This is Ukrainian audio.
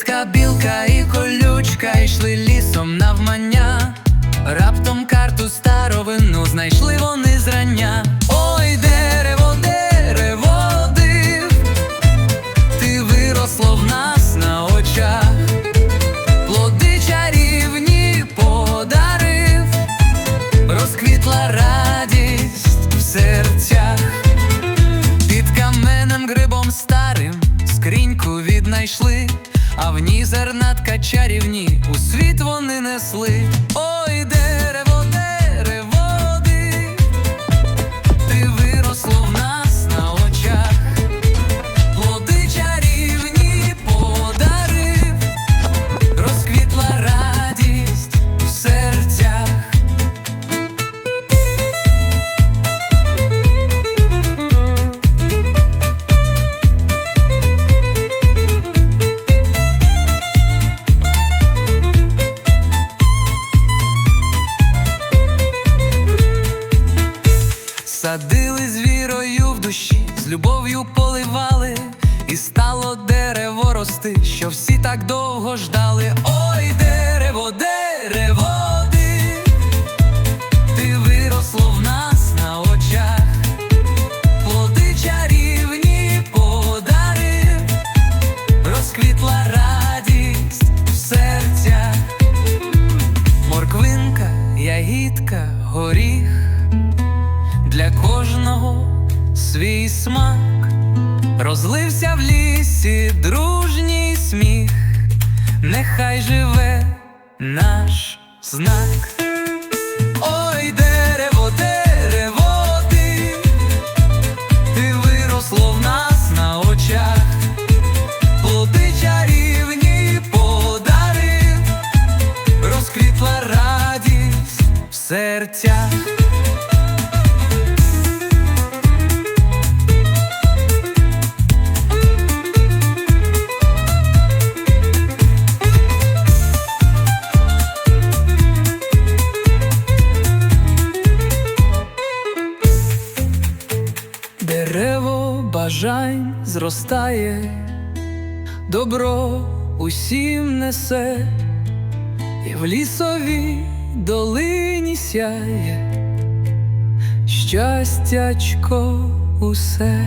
Квітка, білка і колючка йшли лісом навмання. Раптом карту старовину знайшли вони зрання. Ой, дерево, дерево, див, ти виросло в нас на очах, плоди чарівні подарив, розквітла радість в серцях. Під каменем грибом старим скриньку віднайшли, а в ній зернатка чарівні у світ вони несли. З любов'ю поливали, і стало дерево рости, що всі так довго ждали. Ой, дерево, дерево, див, ти виросло в нас на очах, плоди чарівні подарив, розквітла радість в серцях, морквинка, ягідка, горіх. Для кожного свій смак, розлився в лісі дружній сміх, нехай живе наш знак. Ой, дерево, дерево, ти, виросло в нас на очах, плоди чарівні подарив, розквітла радість в серцях. Дерево бажань зростає, добро усім несе, і в лісовій долині сяє щастячко усе.